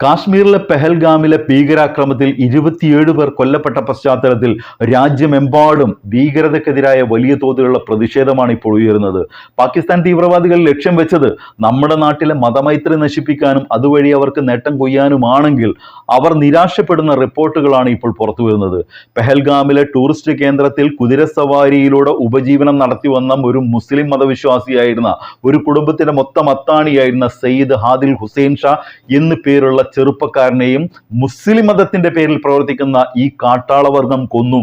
കാശ്മീരിലെ പെഹൽഗാമിലെ ഭീകരാക്രമത്തിൽ ഇരുപത്തിയേഴ് പേർ കൊല്ലപ്പെട്ട പശ്ചാത്തലത്തിൽ രാജ്യമെമ്പാടും ഭീകരതയ്ക്കെതിരായ വലിയ തോതിലുള്ള പ്രതിഷേധമാണ് ഇപ്പോൾ ഉയരുന്നത്. പാകിസ്ഥാൻ തീവ്രവാദികൾ ലക്ഷ്യം വെച്ചത് നമ്മുടെ നാട്ടിലെ മതമൈത്രി നശിപ്പിക്കാനും അതുവഴി അവർക്ക് നേട്ടം കൊയ്യാനുമാണെങ്കിൽ അവർ നിരാശപ്പെടുന്ന റിപ്പോർട്ടുകളാണ് ഇപ്പോൾ പുറത്തു വരുന്നത്. പെഹൽഗാമിലെ ടൂറിസ്റ്റ് കേന്ദ്രത്തിൽ കുതിരസവാരിയിലൂടെ ഉപജീവനം നടത്തി വന്ന ഒരു മുസ്ലിം മതവിശ്വാസിയായിരുന്ന ഒരു കുടുംബത്തിന്റെ മൊത്തം അത്താണിയായിരുന്ന സയ്യിദ് ഹാദിൽ ഹുസൈൻ ഷാ എന്ന് പേരുള്ള ചെറുപ്പക്കാരനെയും മുസ്ലിം മതത്തിന്റെ പേരിൽ പ്രവർത്തിക്കുന്ന ഈ കാട്ടാളവർഗം കൊന്നു.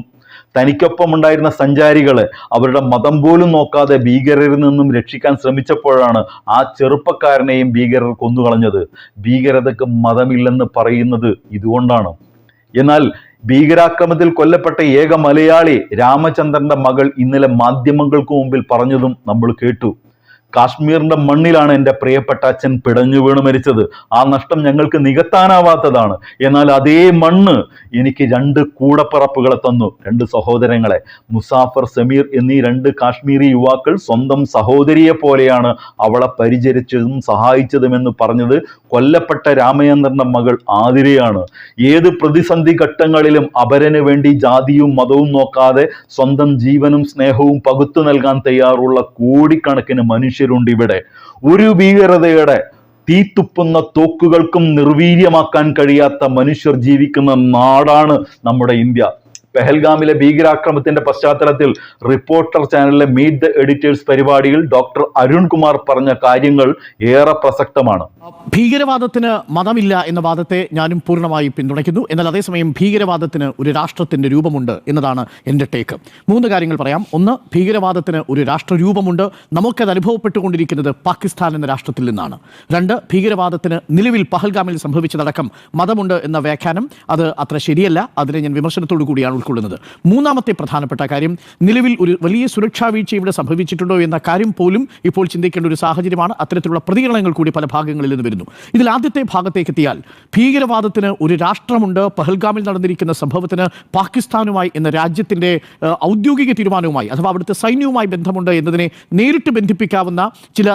തനിക്കൊപ്പം ഉണ്ടായിരുന്ന സഞ്ചാരികളെ അവരുടെ മതം പോലും നോക്കാതെ ഭീകരരിൽ നിന്നും രക്ഷിക്കാൻ ശ്രമിച്ചപ്പോഴാണ് ആ ചെറുപ്പക്കാരനെയും ഭീകരർ കൊന്നുകളഞ്ഞത്. ഭീകരതയ്ക്ക് മതമില്ലെന്ന് പറയുന്നത് ഇതുകൊണ്ടാണ്. എന്നാൽ ഭീകരാക്രമത്തിൽ കൊല്ലപ്പെട്ട ഏക മലയാളി രാമചന്ദ്രന്റെ മകൾ ഇന്നലെ മാധ്യമങ്ങൾക്ക് മുമ്പിൽ പറഞ്ഞതും നമ്മൾ കേട്ടു. കാശ്മീരിന്റെ മണ്ണിലാണ് എന്റെ പ്രിയപ്പെട്ട അച്ഛൻ പിടഞ്ഞു വീണ് മരിച്ചത്. ആ നഷ്ടം ഞങ്ങൾക്ക് നികത്താനാവാത്തതാണ്. എന്നാൽ അതേ മണ്ണ് എനിക്ക് രണ്ട് കൂടപ്പിറപ്പുകളെ തന്നു രണ്ട് സഹോദരങ്ങളെ. മുസാഫർ സമീർ എന്നീ രണ്ട് കാശ്മീരി യുവാക്കൾ സ്വന്തം സഹോദരിയെ പോലെയാണ് അവളെ പരിചരിച്ചതും സഹായിച്ചതുമെന്ന് പറഞ്ഞത് കൊല്ലപ്പെട്ട രാമചന്ദ്രന്റെ മകൾ ആതിരയാണ്. ഏത് പ്രതിസന്ധി ഘട്ടങ്ങളിലും അപരന് വേണ്ടി ജാതിയും മതവും നോക്കാതെ സ്വന്തം ജീവനും സ്നേഹവും പകുത്തു നൽകാൻ തയ്യാറുള്ള കോടിക്കണക്കിന് മനുഷ്യരുണ്ട് ഇവിടെ. ഒരു ഭീകരതയുടെ തീത്തുപ്പുന്ന തോക്കുകൾക്കും നിർവീര്യമാക്കാൻ കഴിയാത്ത മനുഷ്യർ ജീവിക്കുന്ന നാടാണ് നമ്മുടെ ഇന്ത്യ. പെഹൽഗാമിലെ ഭീകരാക്രമത്തിന്റെ പശ്ചാത്തലത്തിൽ റിപ്പോർട്ടർ ചാനലിലെ മീറ്റ് ദ എഡിറ്റേഴ്സ് പരിപാടിയിൽ ഡോക്ടർ അരുൺകുമാർ പറഞ്ഞ കാര്യങ്ങൾ ഏറെ പ്രസക്തമാണ്. ഭീകരവാദത്തിന് മതമില്ല എന്ന വാദത്തെ ഞാനും പൂർണമായി പിന്തുണയ്ക്കുന്നു. എന്നാൽ അതേസമയം ഭീകരവാദത്തിന് ഒരു രാഷ്ട്രത്തിന്റെ രൂപമുണ്ട് എന്നതാണ് എന്റെ ടേക്ക് മൂന്ന് കാര്യങ്ങൾ പറയാം. ഒന്ന് ഭീകരവാദത്തിന് ഒരു രാഷ്ട്രരൂപമുണ്ട് നമുക്കത് അനുഭവപ്പെട്ടുകൊണ്ടിരിക്കുന്നത് പാകിസ്ഥാൻ എന്ന രാഷ്ട്രത്തിൽ നിന്നാണ്. രണ്ട് ഭീകരവാദത്തിന് നിലവിൽ പഹൽഗാമിൽ സംഭവിച്ചതടക്കം മതമുണ്ട് എന്ന വ്യാഖ്യാനം. അത് അത്ര ശരിയല്ല. അതിനെ ഞാൻ വിമർശനത്തോടു കൂടിയാണ് ഉൾക്കൊള്ളുന്നത്. മൂന്നാമത്തെ പ്രധാനപ്പെട്ട കാര്യം നിലവിൽ ഒരു വലിയ സുരക്ഷാ വീഴ്ച ഇവിടെ സംഭവിച്ചിട്ടുണ്ടോ എന്ന കാര്യം പോലും ഇപ്പോൾ ചിന്തിക്കേണ്ട ഒരു സാഹചര്യമാണ്. അത്തരത്തിലുള്ള പ്രതികരണങ്ങൾ കൂടി പല ഭാഗങ്ങളിൽ നിന്ന് വരുന്നു. ഇതിൽ ആദ്യത്തെ ഭാഗത്തേക്ക് എത്തിയാൽ ഭീകരവാദത്തിന് ഒരു രാഷ്ട്രമുണ്ട്. പഹൽഗാമിൽ നടന്നിരിക്കുന്ന സംഭവത്തിന് പാകിസ്ഥാനുമായി എന്ന രാജ്യത്തിന്റെ ഔദ്യോഗിക തീരുമാനവുമായി അഥവാ അവിടുത്തെ സൈന്യവുമായി ബന്ധമുണ്ട് എന്നതിനെ നേരിട്ട് ബന്ധിപ്പിക്കാവുന്ന ചില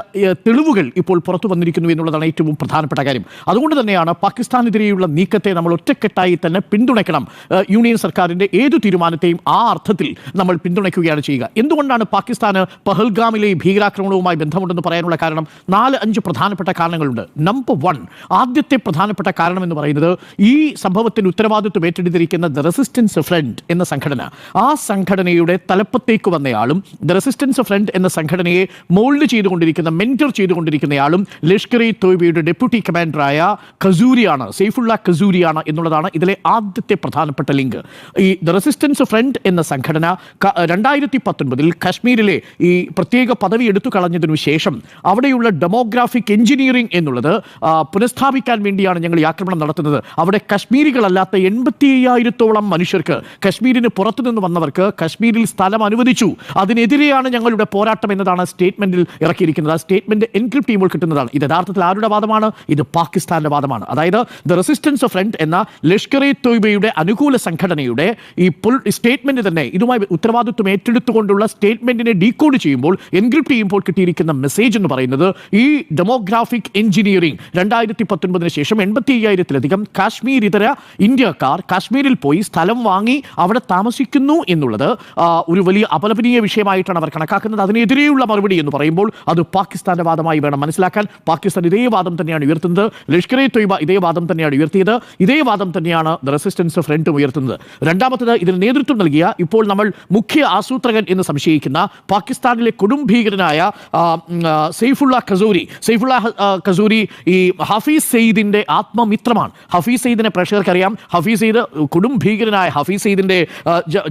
തെളിവുകൾ ഇപ്പോൾ പുറത്തു വന്നിരിക്കുന്നു എന്നുള്ളതാണ് ഏറ്റവും പ്രധാനപ്പെട്ട കാര്യം. അതുകൊണ്ട് തന്നെയാണ് പാകിസ്ഥാനെതിരെയുള്ള നീക്കത്തെ നമ്മൾ ഒറ്റക്കെട്ടായി തന്നെ പിന്തുണയ്ക്കണം. യൂണിയൻ സർക്കാരിന്റെ ഏതു തീരുമാനത്തെയും ആ അർത്ഥത്തിൽ നമ്മൾ പിന്തുണയ്ക്കുകയാണ് ചെയ്യുക. എന്തുകൊണ്ടാണ് പാകിസ്ഥാന് പഹൽഗാമിലെ ഭീകരാക്രമണവുമായി ബന്ധമുണ്ടെന്ന് പറയാനുള്ള കാരണം? നാല് അഞ്ച് പ്രധാനപ്പെട്ട കാരണങ്ങളുണ്ട്. നമ്പർ വൺ ആദ്യത്തെ പ്രധാനപ്പെട്ട കാരണം എന്ന് പറയുന്നത് ഈ സംഭവത്തിന് ഉത്തരവാദിത്വം ഏറ്റെടുത്തിരിക്കുന്ന ദ റെസിസ്റ്റൻസ് ഫ്രണ്ട് എന്ന സംഘടന. ആ സംഘടനയുടെ തലപ്പത്തേക്ക് വന്നയാളും ദ റെസിസ്റ്റൻസ് ഫ്രണ്ട് എന്ന സംഘടനയെ മോൾഡ് ചെയ്തുകൊണ്ടിരിക്കുന്ന മെന്റർ ചെയ്തുകൊണ്ടിരിക്കുന്നയാളും ലഷ്കർ ഇ തോയ്ബയുടെ ഡെപ്യൂട്ടി കമാൻഡറായ ഖസൂരിയാണ് സെയ്ഫുള്ള ഖസൂരിയാണ് എന്നുള്ളതാണ് ഇതിലെ ആദ്യത്തെ പ്രധാനപ്പെട്ട ലിങ്ക്. ഈ ദ റെസിസ്റ്റൻസ് ഫ്രണ്ട് എന്ന സംഘടന രണ്ടായിരത്തി പത്തൊൻപതിൽ കാശ്മീരിലെ ഈ പ്രത്യേക പദവി എടുത്തു കളഞ്ഞതിനു ശേഷം അവിടെയുള്ള ഡെമോഗ്രാഫിക് എഞ്ചിനീയറിംഗ് എന്നുള്ളത് പുനഃസ്ഥാപിക്കാൻ വേണ്ടിയാണ് ഞങ്ങൾ ഈ ആക്രമണം നടത്തുന്നത്. അവിടെ കശ്മീരികളല്ലാത്ത എൺപത്തി അയ്യായിരത്തോളം മനുഷ്യർക്ക് കശ്മീരിന് പുറത്തുനിന്ന് വന്നവർക്ക് കശ്മീരിൽ സ്ഥലം അനുവദിച്ചു. അതിനെതിരെയാണ് ഞങ്ങളുടെ പോരാട്ടം എന്നതാണ് സ്റ്റേറ്റ്മെന്റിൽ ഇറക്കിയിരിക്കുന്നത്. ആ സ്റ്റേറ്റ്മെന്റ് എൻക്രിപ്റ്റ് ചെയ്യുമ്പോൾ കിട്ടുന്നതാണ്. ഇത് യഥാർത്ഥത്തിൽ ആരുടെ വാദമാണ്? ഇത് പാകിസ്ഥാന്റെ വാദമാണ്. അതായത് ദ റെസിസ്റ്റൻസ് ഫ്രണ്ട് എന്ന ലഷ്കർ തോയ്ബയുടെ അനുകൂല സംഘടനയുടെ ഈ പുൾ സ്റ്റേറ്റ്മെന്റ് തന്നെ ഇതുമായി ഉത്തരവാദിത്വം ഏറ്റെടുത്തുകൊണ്ടുള്ള സ്റ്റേറ്റ്മെന്റിനെ ഡീകോഡ് ചെയ്യുമ്പോൾ എൻക്രിപ്റ്റ് ചെയ്യുമ്പോൾ കിട്ടിയിരിക്കുന്ന മെസ്സേജ് എന്ന് പറയുന്നത് ഈ ഡെമോഗ്രാഫിക് എഞ്ചിനീയറിംഗ് രണ്ടായിരത്തി പത്തൊൻപതിന് ശേഷം എൺപത്തി അയ്യായിരത്തിലധികം കാശ്മീർ ഇതര ഇന്ത്യക്കാർ കാശ്മീരിൽ പോയി സ്ഥലം വാങ്ങി അവിടെ താമസിക്കുന്നു എന്നുള്ളത് ഒരു വലിയ അപലപനീയ വിഷയമായിട്ടാണ് അവർ കണക്കാക്കുന്നത്. അതിനെതിരെയുള്ള മറുപടി എന്ന് പറയുമ്പോൾ അത് പാകിസ്ഥാന്റെ വാദമായി വേണം മനസ്സിലാക്കാൻ. പാകിസ്ഥാൻ ഇതേ വാദം തന്നെയാണ് ഉയർത്തുന്നത്. ലഷ്കർ ഇ തൊയ്ബ ഇതേ വാദം തന്നെയാണ് ഉയർത്തിയത്. ഇതേ വാദം തന്നെയാണ് റെസിസ്റ്റൻസ് ഫ്രണ്ടും ഉയർത്തുന്നത്. രണ്ടാമത്തത് ഇതിന് നേതൃത്വം നൽകിയ ഇപ്പോൾ നമ്മൾ മുഖ്യ ആസൂത്രകൻ എന്ന് സംശയിക്കുന്ന പാകിസ്ഥാനിലെ കൊടും ഭീകരനായ സെയ്ഫുള്ള ഖസൂരി സെയ്ഫുള്ള ഖസൂരി ഈ ഹഫീസ് സെയ്ദിന്റെ ആത്മമിത്രമാണ്. ഹഫീസ് സെയ്ദിനെ പ്രേക്ഷകർക്കറിയാം. ഹഫീസ് സെയ്ദ് കൊടും ഭീകരനായ ഹഫീസ് സെയ്ദിന്റെ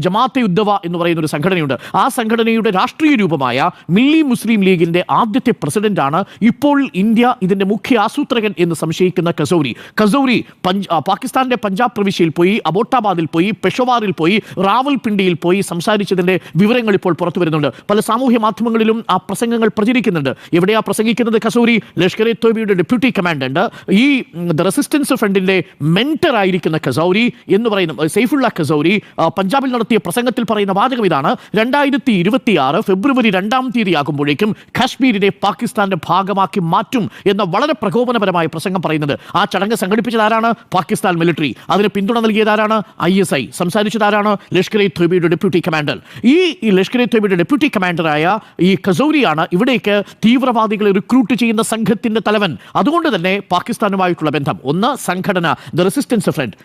ജമാഅത്തെ ഉദ്ദവ എന്ന് പറയുന്ന ഒരു സംഘടനയുണ്ട്. ആ സംഘടനയുടെ രാഷ്ട്രീയ രൂപമായ മില്ലി മുസ്ലിം ലീഗിന്റെ ആദ്യത്തെ പ്രസിഡന്റാണ് ഇപ്പോൾ ഇന്ത്യ ഇതിന്റെ മുഖ്യ ആസൂത്രകൻ എന്ന് സംശയിക്കുന്ന ഖസൂരി ഖസൂരി പഞ്ച് പാകിസ്ഥാനിന്റെ പഞ്ചാബ് പ്രവിശ്യയിൽ പോയി അബോട്ടാബാദിൽ പോയി പെഷവാർ പെഷവാറിൽ പോയി റാവൽപിണ്ടിയിൽ പോയി സംസാരിച്ചതിന്റെ വിവരങ്ങൾ ഇപ്പോൾ പുറത്തു വരുന്നുണ്ട്. പല സാമൂഹ്യ മാധ്യമങ്ങളിലും ആ പ്രസംഗങ്ങൾ പ്രചരിക്കുന്നുണ്ട്. എവിടെയാ പ്രസംഗിക്കുന്നത് കസൂരി? ലഷ്കർ എ തോബിയുടെ ഡെപ്യൂട്ടി കമാൻഡന്റ്. ഈ ദ റെസിസ്റ്റൻസ് ഫ്രണ്ടിന്റെ മെന്റർ ആയിരിക്കുന്ന കസൗരി എന്ന് പറയുന്ന സെയ്ഫുള്ള കസൗരി പഞ്ചാബിൽ നടത്തിയ പ്രസംഗത്തിൽ പറയുന്ന വാചകം ഇതാണ്. രണ്ടായിരത്തി ഇരുപത്തി ആറ് ഫെബ്രുവരി രണ്ടാം തീയതി ആകുമ്പോഴേക്കും കാശ്മീരിനെ പാകിസ്ഥാന്റെ ഭാഗമാക്കി മാറ്റും എന്ന വളരെ പ്രകോപനപരമായ പ്രസംഗം പറയുന്നത്. ആ ചടങ്ങ് സംഘടിപ്പിച്ചത് ആരാണ്? പാകിസ്ഥാൻ മിലിറ്ററി. അതിന് പിന്തുണ നൽകിയത് ആരാണ്? I S I. സംസാരിച്ചത് ആരാണ് ലഷ്കർ ഇ തൊയ്ബയുടെ ഡെപ്യൂട്ടി കമാൻഡർ. ഈ ലഷ്കർ ഇ തൊയ്ബയുടെ ഡെപ്യൂട്ടി കമാൻഡറായ ഈ കസൂരിയാണ് ഇവിടേക്ക് തീവ്രവാദികളെ റിക്രൂട്ട് ചെയ്യുന്ന സംഘത്തിന്റെ തലവൻ. അതുകൊണ്ട് തന്നെ പാകിസ്ഥാനുമായിട്ടുള്ള ബന്ധം. ഒന്ന് സംഘടന ദ റെസിസ്റ്റൻസ് ഫ്രണ്ട്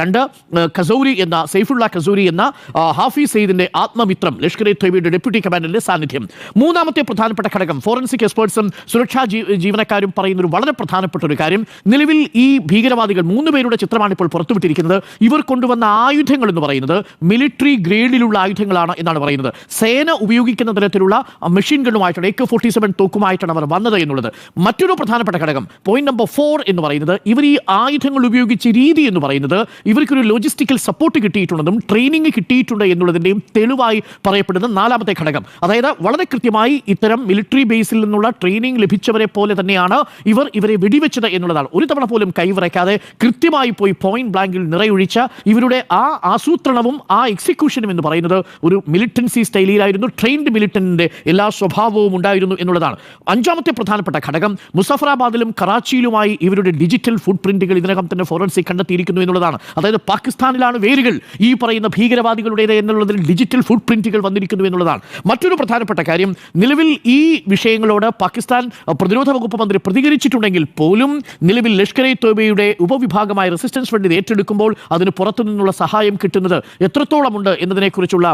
രണ്ട് കസൂരി എന്ന സൈഫുള്ള കസൂരി എന്ന ഹാഫിസ് സെയ്ദിന്റെ ആത്മമിത്രം ലഷ്കർ ഇ തൊയ്ബയുടെ ഡെപ്യൂട്ടി കമാൻഡറിന്റെ സാന്നിധ്യം. മൂന്നാമത്തെ പ്രധാനപ്പെട്ട ഘടകം ഫോറൻസിക് എക്സ്പേർട്സും സുരക്ഷാ ജീവനക്കാരും പറയുന്ന ഒരു വളരെ പ്രധാനപ്പെട്ട ഒരു കാര്യം. നിലവിൽ ഈ ഭീകരവാദികൾ മൂന്ന് പേരുടെ ചിത്രമാണ് ഇപ്പോൾ പുറത്തുവിട്ടിരിക്കുന്നത്. ഇവർ കൊണ്ടുവന്ന ആയുധങ്ങൾ എന്ന് പറയുന്നത് മിലിറ്ററി ഗ്രേഡിലുള്ള ആയുധങ്ങളാണ് എന്നാണ് പറയുന്നത്. സേന ഉപയോഗിക്കുന്ന തരത്തിലുള്ള മെഷീൻ ഗണ്ണുമായിട്ടാണ് എ കെ ഫോർട്ടി സെവൻ തോക്കുമായിട്ടാണ് അവർ വന്നത് എന്നുള്ളത്. മറ്റൊരു പ്രധാനപ്പെട്ട ഘടകം പോയിന്റ് നമ്പർ ഫോർ എന്ന് പറയുന്നത് ഇവർ ഈ ആയുധങ്ങൾ ഉപയോഗിച്ച രീതി എന്ന് പറയുന്നത് ഇവർക്കൊരു ലോജിസ്റ്റിക്കൽ സപ്പോർട്ട് കിട്ടിയിട്ടുണ്ടെന്നും ട്രെയിനിങ് കിട്ടിയിട്ടുണ്ട് എന്നുള്ളതിന്റെയും തെളിവായി പറയപ്പെടുന്ന നാലാമത്തെ ഘടകം. അതായത് വളരെ കൃത്യമായി ഇത്തരം മിലിറ്ററി ബേസിൽ നിന്നുള്ള ട്രെയിനിങ് ലഭിച്ചവരെ പോലെ തന്നെയാണ് ഇവർ ഇവരെ വെടിവെച്ചത് എന്നുള്ളതാണ്. ഒരു തവണ പോലും കൈവിറയ്ക്കാതെ കൃത്യമായി പോയി പോയിന്റ് ബ്ലാങ്കിൽ നിറയൊഴിച്ച ഇവരുടെ ആ ആസൂത്രണവും ആ എക്സിക്യൂഷനും എന്ന് പറയുന്നത് ഒരു മിലിറ്റൻസി സ്റ്റൈലിയിലായിരുന്നു. ട്രെയിൻഡ് മിലിറ്റന്റെ എല്ലാ സ്വഭാവവും ഉണ്ടായിരുന്നു എന്നുള്ളതാണ്. അഞ്ചാമത്തെ പ്രധാനപ്പെട്ട ഘടകം മുസഫറാബാദിലും കറാച്ചിയിലുമായി ഇവരുടെ ഡിജിറ്റൽ ഫുഡ് പ്രിന്റുകൾ ഇതിനകം തന്നെ ഫോറൻസിക് കണ്ടെത്തിയിരിക്കുന്നു എന്നുള്ളതാണ്. അതായത് പാകിസ്ഥാനിലാണ് വേരുകൾ ഈ പറയുന്ന ഭീകരവാദികളുടേത് എന്നുള്ളതിൽ ഡിജിറ്റൽ ഫുഡ് പ്രിന്റുകൾ വന്നിരിക്കുന്നു എന്നുള്ളതാണ്. മറ്റൊരു പ്രധാനപ്പെട്ട കാര്യം നിലവിൽ ഈ വിഷയങ്ങളോട് പാകിസ്ഥാൻ പ്രതിരോധ വകുപ്പ് മന്ത്രി പ്രതികരിച്ചിട്ടുണ്ടെങ്കിൽ പോലും നിലവിൽ ലഷ്കർ ഇ തോബയുടെ ഉപവിഭാഗമായ റെസിസ്റ്റൻസ് ഫണ്ട് ഏറ്റെടുക്കുമ്പോൾ അതിന് പുറത്തു നിന്നുള്ള സഹായം കിട്ടുന്നത് എത്രത്തോളമുണ്ട് എന്നതിനെക്കുറിച്ചുള്ള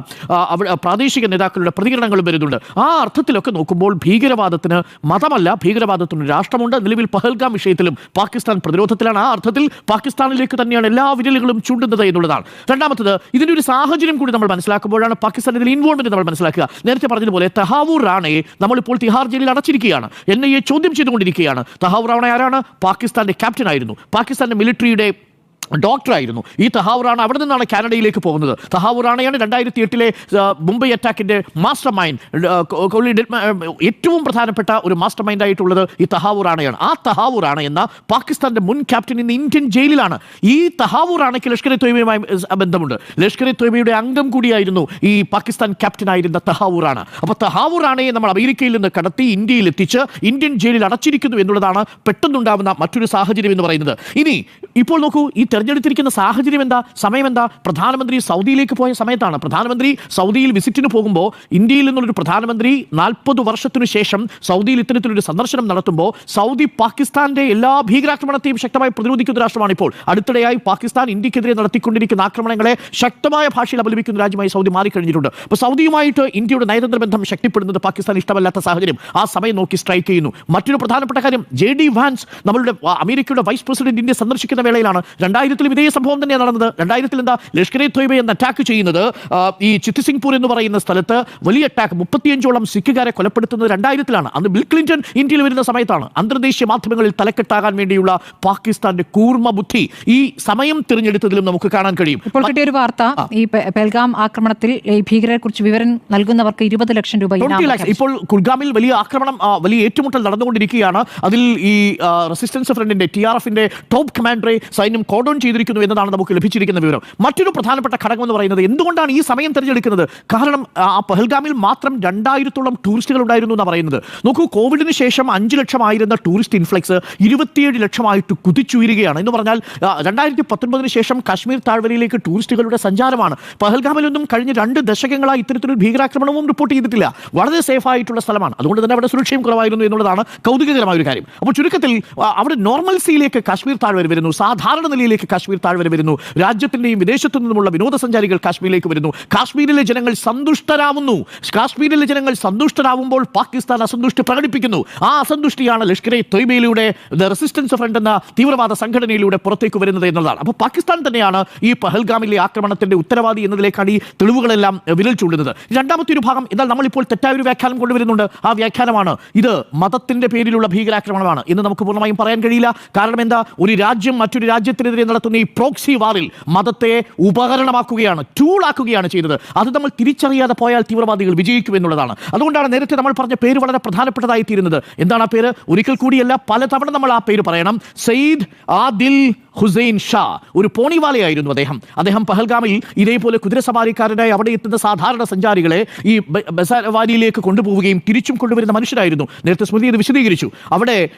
പ്രാദേശിക നേതാക്കളുടെ പ്രതികരണങ്ങളും വരുന്നുണ്ട്. ആ അർത്ഥത്തിലൊക്കെ നോക്കുമ്പോൾ ഭീകരവാദത്തിന് മതമല്ല ഭീകരവാദത്തിന് രാഷ്ട്രമുണ്ട്. നിലവിൽ പഹൽഗാം വിഷയത്തിലും പാകിസ്ഥാൻ പ്രതിരോധത്തിലാണ്. ആ അർത്ഥത്തിൽ പാകിസ്ഥാനിലേക്ക് തന്നെയാണ് എല്ലാ വിരലുകളും ചൂണ്ടുന്നത് എന്നുള്ളതാണ്. രണ്ടാമത്തത് ഇതിന്റെ ഒരു സാഹചര്യം കൂടി നമ്മൾ മനസ്സിലാക്കുമ്പോഴാണ് പാകിസ്ഥാൻ ഇതിൽ ഇൻവോൾവ്മെന്റ് നമ്മൾ മനസ്സിലാക്കുക. നേരത്തെ പറഞ്ഞതുപോലെ തഹാവൂർ റാണയെ നമ്മളിപ്പോൾ തിഹാർ ജയിലിൽ അടച്ചിരിക്കുകയാണ്. എൻ ഐ എ ചോദ്യം ചെയ്തുകൊണ്ടിരിക്കുകയാണ്. തഹാവൂർ റാണ ആരാണ്? പാകിസ്ഥാന്റെ ക്യാപ്റ്റൻ ആയിരുന്നു. പാകിസ്ഥാന്റെ മിലിറ്ററിയുടെ ഡോക്ടറായിരുന്നു. ഈ തഹാവൂറാണ് അവിടെ നിന്നാണ് കാനഡയിലേക്ക് പോകുന്നത്. തഹാവൂറാണയാണ് രണ്ടായിരത്തി എട്ടിലെ മുംബൈ അറ്റാക്കിന്റെ മാസ്റ്റർ മൈൻഡ് ഏറ്റവും പ്രധാനപ്പെട്ട ഒരു മാസ്റ്റർ മൈൻഡ് ആയിട്ടുള്ളത് ഈ തഹാവൂറാണയാണ് ആ തഹാവൂറാണ എന്ന പാകിസ്ഥാന്റെ മുൻ ക്യാപ്റ്റൻ ഇന്ന് ഇന്ത്യൻ ജയിലിലാണ്. ഈ തഹാവൂറാണയ്ക്ക് ലഷ്കർ ഇ തൊയ്ബയുമായി ബന്ധമുണ്ട്. ലഷ്കർ ഇ തൊയ്ബയുടെ അംഗം കൂടിയായിരുന്നു ഈ പാകിസ്ഥാൻ ക്യാപ്റ്റൻ ആയിരുന്ന തഹാവൂറാണ്. അപ്പോൾ തഹാവൂറാണയെ നമ്മൾ അമേരിക്കയിൽ നിന്ന് കടത്തി ഇന്ത്യയിൽ എത്തിച്ച് ഇന്ത്യൻ ജയിലിൽ അടച്ചിരിക്കുന്നു എന്നുള്ളതാണ് പെട്ടെന്നുണ്ടാവുന്ന മറ്റൊരു സാഹചര്യം എന്ന് പറയുന്നത്. ഇനി ഇപ്പോൾ നോക്കൂ ഈ തെരഞ്ഞെടുത്തിരിക്കുന്ന സാഹചര്യം എന്താ സമയം എന്താ പ്രധാനമന്ത്രി സൗദിയിലേക്ക് പോയ സമയത്താണ്. പ്രധാനമന്ത്രി സൗദിയിൽ വിസിറ്റിന് പോകുമ്പോൾ ഇന്ത്യയിൽ നിന്നുള്ളൊരു പ്രധാനമന്ത്രി നാൽപ്പത് വർഷത്തിനു ശേഷം സൗദിയിൽ ഇത്തരത്തിലൊരു സന്ദർശനം നടത്തുമ്പോൾ സൗദി പാകിസ്ഥാന്റെ എല്ലാ ഭീകരാക്രമണത്തെയും ശക്തമായി പ്രതിരോധിക്കുന്ന രാഷ്ട്രമാണ് ഇപ്പോൾ. അടുത്തിടെയായി പാകിസ്ഥാൻ ഇന്ത്യക്കെതിരെ നടത്തിക്കൊണ്ടിരിക്കുന്ന ആക്രമണങ്ങളെ ശക്തമായ ഭാഷയിൽ അപലപിക്കുന്ന രാജ്യമായി സൗദി മാറിക്കഴിഞ്ഞിട്ടുണ്ട്. അപ്പോൾ സൗദിയുമായിട്ട് ഇന്ത്യയുടെ നയതന്ത്ര ബന്ധം ശക്തിപ്പെടുന്നത് പാകിസ്ഥാൻ ഇഷ്ടമല്ലാത്ത സാഹചര്യം. ആ സമയം നോക്കി സ്ട്രൈക്ക് ചെയ്യുന്നു. മറ്റൊരു പ്രധാനപ്പെട്ട കാര്യം ജെ ഡി വാൻസ് നമ്മളുടെ അമേരിക്കയുടെ വൈസ് പ്രസിഡന്റ് ഇന്ത്യ സന്ദർശിക്കുന്ന വേളയിലാണ്. രണ്ടായിരത്തിലും ഇതേ സംഭവം തന്നെയാണ് നടന്നത്. രണ്ടായിരത്തിൽ എന്താ? ലഷ്കർ ഇ തൊയ്ബ എന്ന് അറ്റാക്ക് ചെയ്യുന്നത് ഈ ചിത്തിസിംഗ്പൂർ എന്ന് പറയുന്ന സ്ഥലത്ത് വലിയ അറ്റാക്ക് മുപ്പത്തിയഞ്ചോളം സിഖുകാരെ കൊലപ്പെടുത്തുന്നത് രണ്ടായിരത്തിലാണ്. അന്ന് ബിൽ ക്ലിന്റൺ ഇന്ത്യയിൽ വരുന്ന സമയത്താണ്. അന്തർദേശീയ മാധ്യമങ്ങളിൽ തലക്കെട്ടാകാൻ വേണ്ടിയുള്ള പാകിസ്ഥാന്റെ കൂർമ്മ ബുദ്ധി ഈ സമയം തിരഞ്ഞെടുത്തതിലും നമുക്ക് കാണാൻ കഴിയും. ഇപ്പോൾ കിട്ടിയ ഒരു വാർത്ത ഈ പെൽഗാം ആക്രമണത്തിൽ ഈ ഭീകരരെ കുറിച്ച് വിവരം നൽകുന്നവർക്ക് ഇരുപത് ലക്ഷം രൂപ ഇനാം 20 lakhs. പ്രഖ്യാപിച്ചു. ഇപ്പോൾ കുൽഗാമിൽ വലിയ ആക്രമണം വലിയ ഏറ്റുമുട്ടൽ നടന്നുകൊണ്ടിരിക്കുകയാണ്. അതിൽ ഈ റെസിസ്റ്റൻസ് ഫ്രണ്ടിന്റെ ടി ആർ എഫിന്റെ ടോപ്പ് കമാൻഡറെ സൈന്യം കോഡോൺ ചെയ്തിരിക്കുന്നു എന്നതാണ് നമുക്ക് ലഭിച്ചിരിക്കുന്ന വിവരം. മറ്റൊരു പ്രധാനപ്പെട്ട ഘടകം എന്ന് പറയുന്നത് എന്തുകൊണ്ടാണ് ഈ സമയം തിരഞ്ഞെടുക്കുന്നത്? കാരണം ആ പഹൽഗാമിൽ മാത്രം രണ്ടായിരത്തോളം ടൂറിസ്റ്റുകൾ ഉണ്ടായിരുന്നു എന്നാണ് പറയുന്നത്. നോക്കൂ കോവിഡിന് ശേഷം അഞ്ച് ലക്ഷമായിരുന്ന ടൂറിസ്റ്റ് ഇൻഫ്ലക്സ് ഇരുപത്തിയേഴ് ലക്ഷമായിട്ട് കുതിച്ചുയരുകയാണ്. എന്ന് പറഞ്ഞാൽ രണ്ടായിരത്തി പത്തൊൻപതിന് ശേഷം കാശ്മീർ താഴ്വരയിലേക്ക് ടൂറിസ്റ്റുകളുടെ സഞ്ചാരമാണ്. പഹൽഗാമിലൊന്നും കഴിഞ്ഞ രണ്ട് ദശകങ്ങളായി ഇത്തരത്തിലൊരു ഭീകരാക്രമണവും റിപ്പോർട്ട് ചെയ്തിട്ടില്ല. വളരെ സേഫ് ആയിട്ടുള്ള സ്ഥലമാണ്. അതുകൊണ്ട് തന്നെ അവിടെ സുരക്ഷയും കുറവായിരുന്നു എന്നുള്ളതാണ് കൗതുകകരമായ ഒരു കാര്യം. അപ്പോൾ ചുരുക്കത്തിൽ അവിടെ നോർമൽസിയിലേക്ക് കാശ്മീർ താഴ്വര വരുന്നു. സാധാരണ നിലയിലേക്ക് കാശ്മീർ താഴ്വര വരുന്നു. രാജ്യത്തിന്റെയും വിദേശത്തു നിന്നുമുള്ള വിനോദസഞ്ചാരികൾ കാശ്മീരിലേക്ക് വരുന്നു. കാശ്മീരിലെ ജനങ്ങൾ സന്തുഷ്ടരാവുന്നു. കാശ്മീരിലെ ജനങ്ങൾ സന്തുഷ്ടരാവുമ്പോൾ പാകിസ്ഥാൻ അസന്തുഷ്ടി പ്രകടിപ്പിക്കുന്നു. ആ അസന്തുഷ്ടിയാണ് ലഷ്കർ ഇ തൊയ്ബയിലൂടെ ദ റെസിസ്റ്റൻസ് ഫ്രണ്ട് എന്ന തീവ്രവാദ സംഘടനയിലൂടെ പുറത്തേക്ക് വരുന്നത് എന്നതാണ്. അപ്പോൾ പാകിസ്ഥാൻ തന്നെയാണ് ഈ പഹൽഗാമിലെ ആക്രമണത്തിന്റെ ഉത്തരവാദി എന്നതിലേക്കാണ് ഈ തെളിവുകളെല്ലാം വിരൽ ചൂണ്ടുന്നത്. രണ്ടാമത്തെ ഒരു ഭാഗം എന്നാൽ നമ്മളിപ്പോൾ തെറ്റായ ഒരു വ്യാഖ്യാനം കൊണ്ടുവരുന്നുണ്ട്. ആ വ്യാഖ്യാനമാണ് ഇത് മതത്തിന്റെ പേരിലുള്ള ഭീകരാക്രമണമാണ് എന്ന് നമുക്ക് പൂർണമായും പറയാൻ കഴിയില്ല. കാരണം എന്താ? ഒരു രാജ്യം മറ്റൊരു രാജ്യത്തിനെതിരെ നടത്തുന്ന ഈ പ്രോക്സി വാറിൽ മതത്തെ ഉപകരണമാക്കുകയാണ് ടൂളാക്കുകയാണ് ചെയ്തത് അത് നമ്മൾ തിരിച്ചറിയാതെ പോയാൽ തീവ്രവാദികൾ വിജയിക്കും എന്നുള്ളതാണ്. അതുകൊണ്ടാണ് നേരത്തെ നമ്മൾ പറഞ്ഞ പേര് വളരെ പ്രധാനപ്പെട്ടതായി തീരുന്നത് എന്താണ് ആ പേര്? ഒരിക്കൽ കൂടിയല്ല പലതവണ നമ്മൾ ആ പേര് പറയണം. സെയ്ദ് ആദിൽ ഹുസൈൻ ഷാ ഒരു പോണിവാലയായിരുന്നു അദ്ദേഹം. അദ്ദേഹം പഹൽഗാമിൽ ഇതേപോലെ കുതിരസവാരിക്കാരനായി അവിടെ എത്തുന്ന സാധാരണ സഞ്ചാരികളെ ഈ ബ- ബസാർവാലിയിലേക്ക് കൊണ്ടുപോവുകയും തിരിച്ചും കൊണ്ടുവരുന്ന മനുഷ്യരായിരുന്നു. നേരത്തെ സ്മൃതി ഇത് വിശദീകരിച്ചു. അവിടെ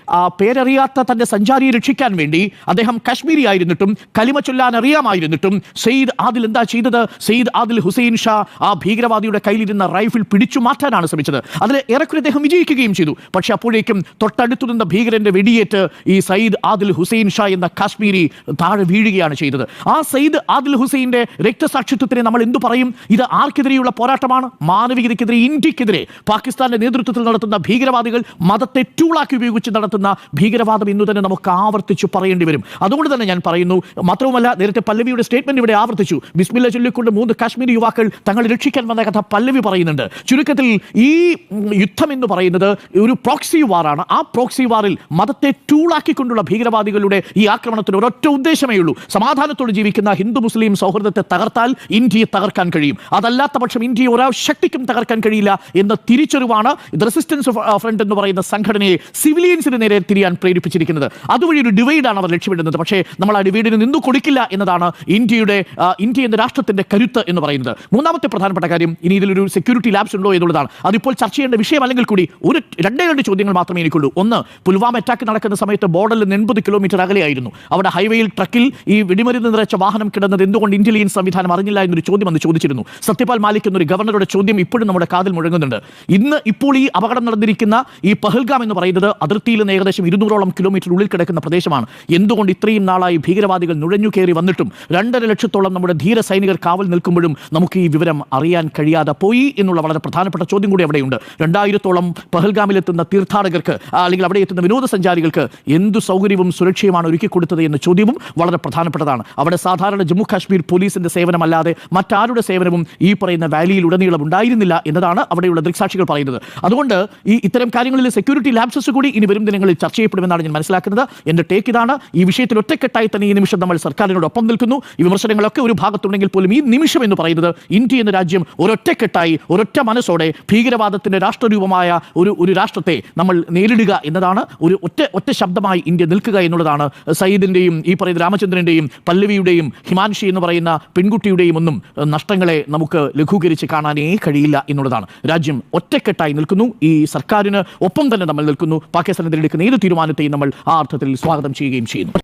പേരറിയാത്ത തന്റെ സഞ്ചാരിയെ രക്ഷിക്കാൻ വേണ്ടി അദ്ദേഹം കാശ്മീരി ആയിരുന്നിട്ടും കലിമ ചൊല്ലാൻ അറിയാമായിരുന്നിട്ടും സെയ്ദ് ആദിൽ എന്താ ചെയ്തത്? സെയ്ദ് ആദിൽ ഹുസൈൻ ഷാ ആ ഭീകരവാദിയുടെ കയ്യിലിരുന്ന റൈഫിൾ പിടിച്ചു മാറ്റാനാണ് ശ്രമിച്ചത്. അതിൽ ഏറെക്കുറെ അദ്ദേഹം വിജയിക്കുകയും ചെയ്തു. പക്ഷേ അപ്പോഴേക്കും തൊട്ടടുത്തു നിന്ന ഭീകരന്റെ വെടിയേറ്റ് ഈ സയ്യിദ് ആദിൽ ഹുസൈൻ ഷാ എന്ന കാശ്മീരി താഴെ വീഴുകയാണ് ചെയ്തത്. ആ സയ്യിദ് ആദിൽ ഹുസൈന്റെ രക്തസാക്ഷിത്വത്തിന് നമ്മൾ എന്തു പറയും? ഇത് ആർക്കെതിരെയുള്ള പോരാട്ടമാണ്? മാനവികതയ്ക്കെതിരെ ഇന്ത്യക്കെതിരെ. പാകിസ്ഥാന്റെ നേതൃത്വത്തിൽ നടത്തുന്ന ഭീകരവാദികൾ മതത്തെ ടൂളാക്കി ഉപയോഗിച്ച് നടത്തുന്ന ഭീകരവാദം ഇന്നു തന്നെ നമുക്ക് ആവർത്തിച്ചു പറയേണ്ടി വരും. അതുകൊണ്ട് തന്നെ ഞാൻ പറയുന്നു മാത്രവുമല്ല നേരത്തെ പല്ലവിയുടെ സ്റ്റേറ്റ്മെന്റ് ഇവിടെ ആവർത്തിച്ചു. ബിസ്മില്ല ചൊല്ലിക്കൊണ്ട് മൂന്ന് കാശ്മീരി യുവാക്കൾ തങ്ങളെ രക്ഷിക്കാൻ വന്ന കഥ പല്ലവി പറയുന്നുണ്ട്. ചുരുക്കത്തിൽ ഈ യുദ്ധം എന്ന് പറയുന്നത് ഒരു പ്രോക്സി വാറാണ് ആ പ്രോക്സി വാറിൽ മതത്തെ ടൂളാക്കിക്കൊണ്ടുള്ള ഭീകരവാദികളുടെ ഈ ആക്രമണത്തിന് ഒരൊറ്റ ഉദ്ദേശമേ ഉള്ളൂ. സമാധാനത്തോട് ജീവിക്കുന്ന ഹിന്ദു മുസ്ലിം സൗഹൃദത്തെ തകർത്താൽ ഇന്ത്യയെ തകർക്കാൻ കഴിയും. അതല്ലാത്ത പക്ഷം ഇന്ത്യയെ ഒരാ ശക്തിക്കും തകർക്കാൻ കഴിയില്ല എന്ന തിരിച്ചറിവാണ് റെസിസ്റ്റൻസ് ഫ്രണ്ട് എന്ന് പറയുന്ന സംഘടനയെ സിവിലിയൻസിന് നേരെ തിരിയാൻ പ്രേരിപ്പിച്ചിരിക്കുന്നത്. അതുവഴി ഒരു ഡിവൈഡാണ് അവർ ലക്ഷ്യമിടുന്നത്. പക്ഷേ നമ്മൾ ആ ഡിവൈഡിന് നിന്നു കൊടുക്കില്ല എന്നതാണ് ഇന്ത്യയുടെ ഇന്ത്യ എന്ന രാഷ്ട്രത്തിന്റെ കരുത്ത് എന്ന് പറയുന്നത്. മൂന്നാമത്തെ പ്രധാനപ്പെട്ട കാര്യം ഇനി ഇതിലൊരു സെക്യൂരിറ്റി ലാബ്സ് ഉണ്ടോ എന്നുള്ളതാണ്. അതിപ്പോൾ ചർച്ച ചെയ്യേണ്ട വിഷയമല്ലെങ്കിൽ കൂടി ഒരു രണ്ടേ രണ്ട് ചോദ്യങ്ങൾ മാത്രമേ എനിക്കുള്ളൂ. ഒന്ന് പുൽവാമ അറ്റാക്ക് നടക്കുന്ന സമയത്ത് ബോർഡറിൽ എൺപത് കിലോമീറ്റർ അകലെയായിരുന്നു. അവിടെ ഹൈവേയിൽ ട്രക്കിൽ ഈ വെടിമരുന്ന് നിറച്ച വാഹനം കിടന്നത് എന്തുകൊണ്ട് ഇന്റലിജൻസ് സംവിധാനം അറിഞ്ഞില്ല എന്നൊരു ചോദ്യം അന്ന് ചോദിച്ചിരുന്നു. സത്യപാൽ മാലിക് എന്നൊരു ഗവർണറുടെ ചോദ്യം ഇപ്പോഴും നമ്മുടെ കാതിൽ മുഴങ്ങുന്നുണ്ട്. ഇന്ന് ഇപ്പോൾ ഈ അപകടം നടന്നിരിക്കുന്ന ഈ പഹൽഗാം എന്ന് പറയുന്നത് അതിർത്തിയിൽ നിന്ന് ഏകദേശം ഇരുന്നൂറോളം കിലോമീറ്റർ ഉള്ളിൽ കിടക്കുന്ന പ്രദേശമാണ്. എന്തുകൊണ്ട് ഇത്രയും നാളായി ഭീകരവാദികൾ നുഴഞ്ഞു കയറി വന്നിട്ടും രണ്ടര ലക്ഷത്തോളം നമ്മുടെ ധീര സൈനികർ കാവൽ നിൽക്കുമ്പോഴും നമുക്ക് ഈ വിവരം അറിയാൻ കഴിയാതെ പോയി എന്നുള്ള വളരെ പ്രധാനപ്പെട്ട ചോദ്യം കൂടി അവിടെയുണ്ട്. രണ്ടായിരത്തോളം പഹൽഗാമിലെത്തുന്ന തീർത്ഥാടകർക്ക് അല്ലെങ്കിൽ അവിടെ എത്തുന്ന വിനോദസഞ്ചാരികൾക്ക് എന്തു സൗകര്യവും സുരക്ഷയുമാണ് ഒരുക്കി കൊടുത്തത് എന്ന ചോദ്യവും വളരെ പ്രധാനപ്പെട്ടതാണ്. അവിടെ സാധാരണ ജമ്മു കാശ്മീർ പോലീസിന്റെ സേവനമല്ലാതെ മറ്റാരുടെ സേവനവും ഈ പറയുന്ന വാലിയിൽ ഉടനീളം ഉണ്ടായിരുന്നില്ല എന്നതാണ് അവിടെയുള്ള ദൃക്സാക്ഷികൾ പറയുന്നത്. അതുകൊണ്ട് ഈ ഇത്തരം കാര്യങ്ങളിൽ സെക്യൂരിറ്റി ലാബ്സസ് കൂടി ഇനി വരും ദിനങ്ങളിൽ ചർച്ച ചെയ്യപ്പെടുമെന്നാണ് ഞാൻ മനസ്സിലാക്കുന്നത്. എന്റെ ടേക്ക് ഇതാണ്. ഈ വിഷയത്തിൽ ഒറ്റക്കെട്ടായി തന്നെ ഈ നിമിഷം നമ്മൾ സർക്കാരിനോടൊപ്പം നിൽക്കുന്നു. ഈ വിമർശനങ്ങളൊക്കെ ഒരു ഭാഗത്തുണ്ടെങ്കിൽ പോലും ഈ നിമിഷം എന്ന് പറയുന്നത് ഇന്ത്യ എന്ന രാജ്യം ഒരൊറ്റക്കെട്ടായി ഒരൊറ്റ മനസ്സോടെ ഭീകരവാദത്തിന്റെ രാഷ്ട്രരൂപമായ ഒരു ഒരു രാഷ്ട്രത്തെ നമ്മൾ നേരിടുക എന്നതാണ്. ഒരു ഒറ്റ ഒറ്റ ശബ്ദമായി ഇന്ത്യ നിൽക്കുക എന്നുള്ളതാണ് സയ്യിദിന്റെയും ഈ പറയുന്ന രാമചന്ദ്രന്റെയും പല്ലവിയുടെയും ഹിമാൻഷി എന്ന് പറയുന്ന പെൺകുട്ടിയുടെയും ഒന്നും നഷ്ടങ്ങളെ നമുക്ക് ലഘൂകരിച്ച് കാണാനേ കഴിയില്ല എന്നുള്ളതാണ്. രാജ്യം ഒറ്റക്കെട്ടായി നിൽക്കുന്നു. ഈ സർക്കാരിന് ഒപ്പം തന്നെ നമ്മൾ നിൽക്കുന്നു. പാകിസ്ഥാനെതിരെ എടുക്കുന്ന ഏത് തീരുമാനത്തെയും നമ്മൾ ആ അർത്ഥത്തിൽ സ്വാഗതം ചെയ്യുകയും ചെയ്യുന്നു.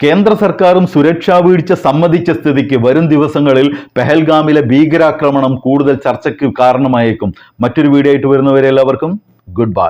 കേന്ദ്ര സർക്കാരും സുരക്ഷാ വീഴ്ച സമ്മതിച്ച സ്ഥിതിക്ക് വരും ദിവസങ്ങളിൽ പെഹൽഗാമിലെ ഭീകരാക്രമണം കൂടുതൽ ചർച്ചയ്ക്ക് കാരണമായേക്കും. മറ്റൊരു വീഡിയോ ആയിട്ട് വരുന്നവരെ എല്ലാവർക്കും ഗുഡ് ബൈ.